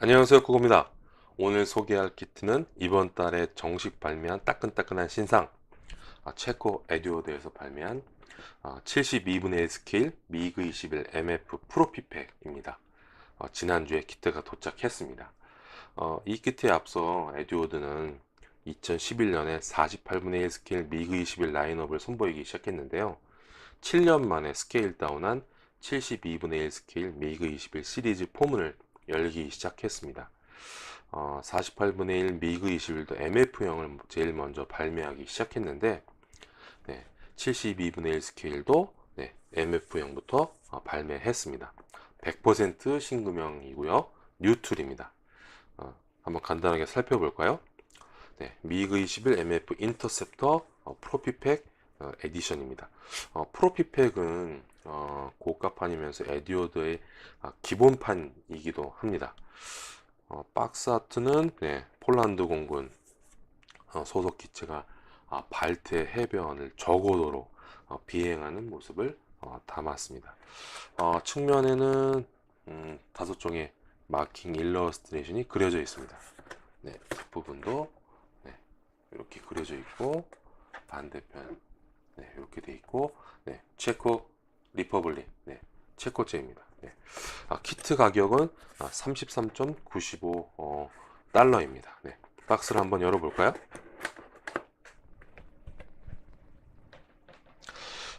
안녕하세요 구구입니다. 오늘 소개할 키트는 이번 달에 정식 발매한 따끈따끈한 신상 아, 체코 에듀오드에서 발매한 아, 72분의 1 스케일 미그 21 MF 프로피팩입니다. 어, 지난주에 키트가 도착했습니다. 어, 이 키트에 앞서 에듀오드는 2011년에 48분의 1 스케일 미그 21 라인업을 선보이기 시작했는데요. 7년 만에 스케일 다운한 72분의 1 스케일 미그 21 시리즈 포문을 열기 시작했습니다. 어, 48분의 1 미그 21도 MF형을 제일 먼저 발매하기 시작했는데 네, 72분의 1 스케일도 네, MF형부터 어, 발매했습니다. 100% 신금형이고요. 뉴툴입니다. 어, 한번 간단하게 살펴볼까요? 네, 미그 21 MF 인터셉터 어, 프로피팩 어, 에디션입니다. 어, 프로피팩은 어, 고가판이면서 에디오드의 아, 기본판이기도 합니다. 어, 박스 아트는 네, 폴란드 공군 어, 소속 기체가 아, 발트 해변을 저고도로 어, 비행하는 모습을 어, 담았습니다. 어, 측면에는 음, 다섯 종의 마킹 일러스트레이션이 그려져 있습니다. 네, 부분도 네, 이렇게 그려져 있고 반대편 네, 이렇게 돼 있고 네, 체코 리퍼블릭 네, 체코제입니다. 네. 아, 키트 가격은 아, 33.95 어, 달러입니다. 네. 박스를 한번 열어볼까요?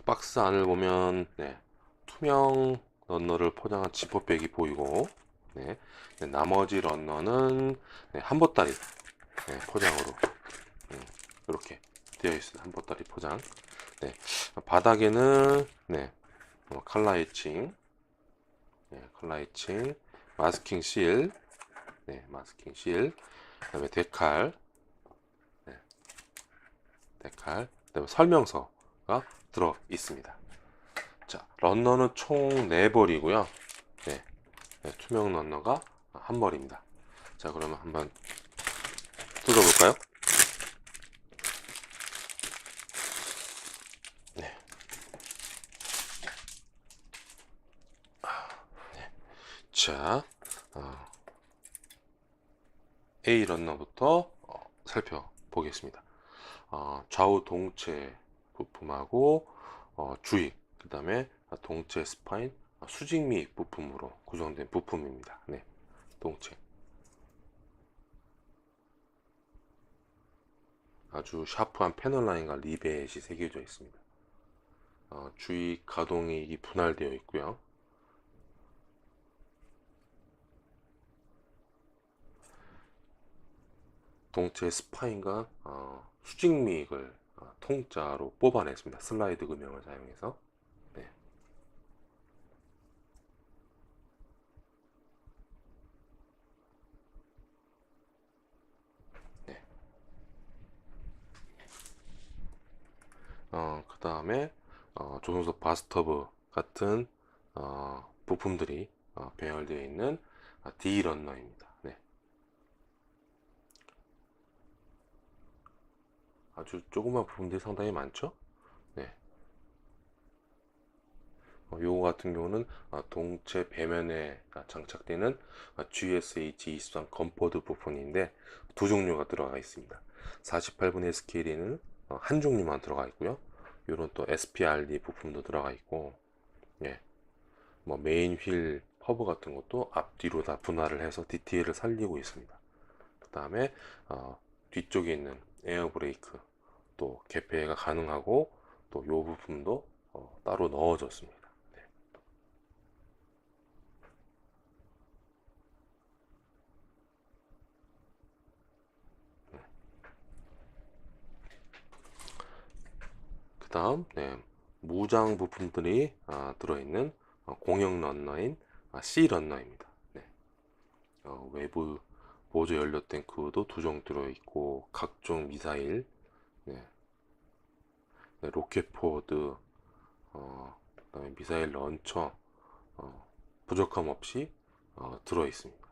박스 안을 보면 네, 투명 런너를 포장한 지퍼백이 보이고 네, 네, 나머지 런너는 네, 한보따리 네, 포장으로 음, 이렇게 되어 있습니다. 한보따리 포장. 네, 바닥에는 네, 어, 칼라 에칭, 네, 칼라 에칭, 마스킹 실, 네, 마스킹 실, 그다음에 데칼, 네, 데칼, 그다음에 설명서가 들어 있습니다. 자, 런너는 총 4벌이고요. 네, 네, 투명 런너가 한 벌입니다. 자, 그러면 한번 뜯어볼까요? 네. 자, 어, A 런너부터 어, 살펴보겠습니다. 어, 좌우 동체 부품하고 어, 주익, 그 다음에 동체 스파인, 어, 수직미 부품으로 구성된 부품입니다. 네, 동체. 아주 샤프한 패널 라인과 리벳이 새겨져 있습니다. 어, 주익 가동이 분할되어 있고요. 동체 스파인과 어, 수직미익을 어, 통짜로 뽑아냈습니다. 슬라이드 금형을 사용해서. 네. 네. 어, 그 다음에 어, 조종석 바스터브 같은 어, 부품들이 어, 배열되어 있는 아, D 런너입니다. 네. 아주 조그만 부분들이 상당히 많죠? 네. 어, 요거 같은 경우는 아, 동체 배면에 아, 장착되는 아, GSH23 건포드 부품인데 두 종류가 들어가 있습니다. 48분의 스케일에는 어, 한 종류만 들어가 있고요. 요런 또 SPRD 부품도 들어가 있고, 예. 뭐 메인 휠 허브 같은 것도 앞뒤로 다 분할을 해서 디테일을 살리고 있습니다. 그 다음에 어, 뒤쪽에 있는 에어 브레이크 또 개폐가 가능하고 또 요 부품도 어, 따로 넣어졌습니다. 네. 그 다음 네, 무장 부품들이 아, 들어있는 어, 공형 런너인 아, C 런너입니다. 네. 어, 외부 보조 연료 탱크도 두 종 들어있고 각종 미사일, 네. 네, 로켓포드, 어, 그다음에 미사일 런처 어, 부족함 없이 어, 들어 있습니다.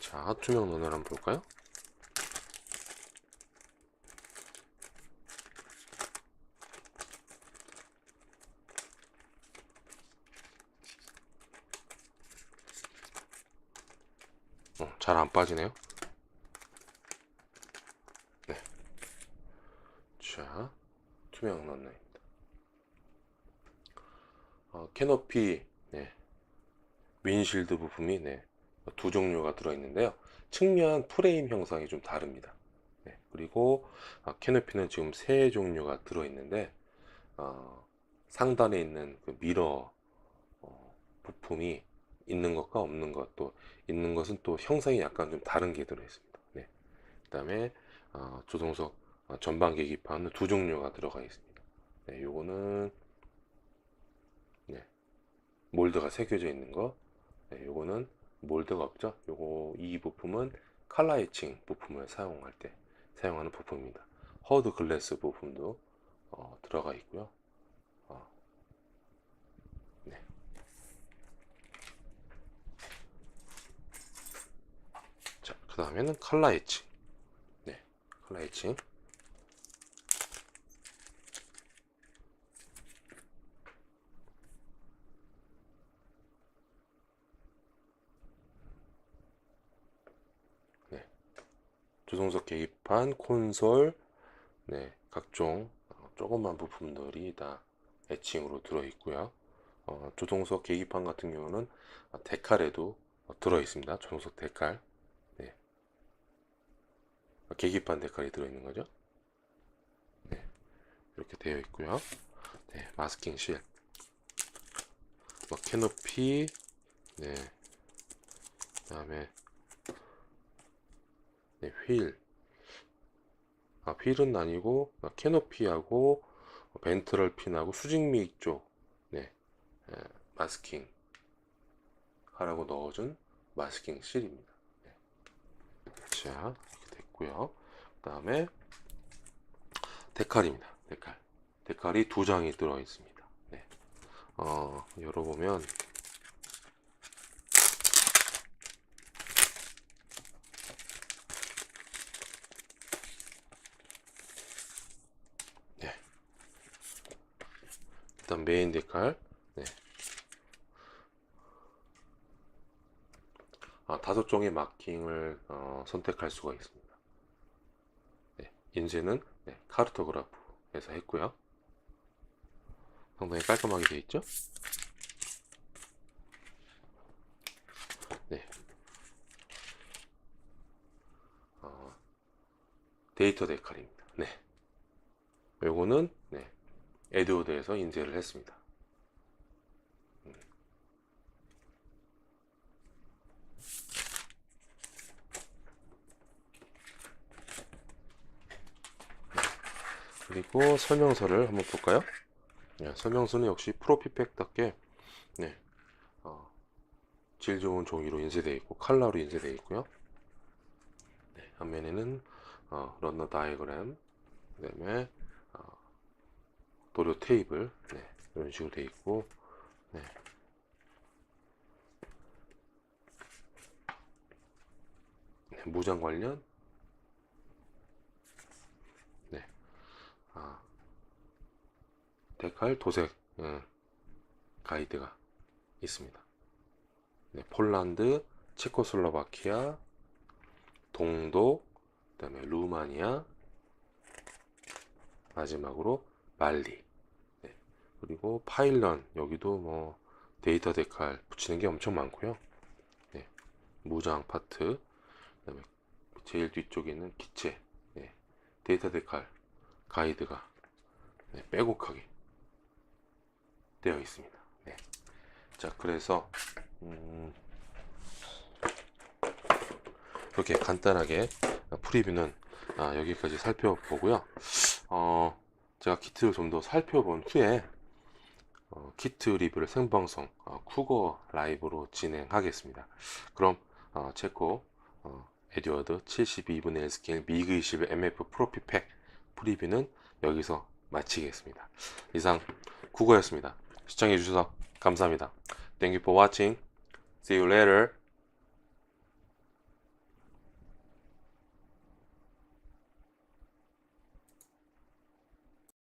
자, 투명 런너를 한번 볼까요? 잘 안 빠지네요. 네. 자, 투명 런너입니다. 어, 캐노피, 네. 윈실드 부품이 네. 두 종류가 들어있는데요. 측면 프레임 형상이 좀 다릅니다. 네. 그리고 아, 캐노피는 지금 세 종류가 들어있는데 어, 상단에 있는 그 미러 어, 부품이 있는 것과 없는 것도 있는 것은 또 형상이 약간 좀 다른 게 들어있습니다. 네. 그 다음에 어, 조종석 어, 전방 계기판은 두 종류가 들어가 있습니다. 네, 요거는 네, 몰드가 새겨져 있는 거. 네, 요거는 몰드가 없죠. 요거 이 부품은 칼라 에칭 부품을 사용할 때 사용하는 부품입니다. 허드 글래스 부품도 어, 들어가 있고요. 어, 네. 자, 그 다음에는 칼라 에칭. 네, 칼라 에칭. 조종석 계기판, 콘솔, 네, 각종 어, 조그만 부품들이 다 애칭으로 들어 있고요. 어, 조종석 계기판 같은 경우는 데칼에도 들어 있습니다. 조종석 데칼. 네. 계기판 데칼이 들어 있는 거죠. 네. 이렇게 되어 있고요. 네, 마스킹 실. 뭐 캐노피, 네. 그다음에 네, 휠. 아, 휠은 아니고 아, 캐노피하고 벤트럴 핀하고 수직미 쪽 네, 에, 마스킹 하라고 넣어준 마스킹 실입니다. 네. 자, 됐고요. 그 다음에 데칼입니다. 데칼. 데칼이 두 장이 들어 있습니다. 네. 어, 열어보면 일단 메인 데칼 네. 아, 다섯 종의 마킹을 어, 선택할 수가 있습니다. 네, 인쇄는 네, 카르토그라프에서 했고요. 상당히 깔끔하게 되어 있죠? 네. 어, 데이터 데칼입니다. 네. 요거는 네. 에드워드에서 인쇄를 했습니다. 그리고 설명서를 한번 볼까요? 네, 설명서는 역시 프로피팩답게 네, 어, 질 좋은 종이로 인쇄되어 있고 칼라로 인쇄되어 있고요. 네, 앞면에는 어, 런너 다이어그램, 그다음에 도료 테이블 네, 이런 식으로 되어 있고 네. 네, 무장 관련 네. 아, 데칼 도색 음, 가이드가 있습니다. 네, 폴란드, 체코슬로바키아, 동독, 그다음에 루마니아, 마지막으로 말리. 네. 그리고 파일런 여기도 뭐 데이터 데칼 붙이는 게 엄청 많고요. 네. 무장 파트. 그다음에 제일 뒤쪽에 있는 기체. 네. 데이터 데칼 가이드가 네. 빼곡하게 되어 있습니다. 네. 자, 그래서 음, 이렇게 간단하게 프리뷰는 아, 여기까지 살펴보고요. 어, 제가 키트를 좀 더 살펴본 후에 어, 키트 리뷰를 생방송 어, 쿠거 라이브로 진행하겠습니다. 그럼 어, 체코 어, 에듀어드 72분의 1 스케일 미그 21 MF 프로피팩 프리뷰는 여기서 마치겠습니다. 이상 쿠거였습니다. 시청해주셔서 감사합니다. Thank you for watching. See you later.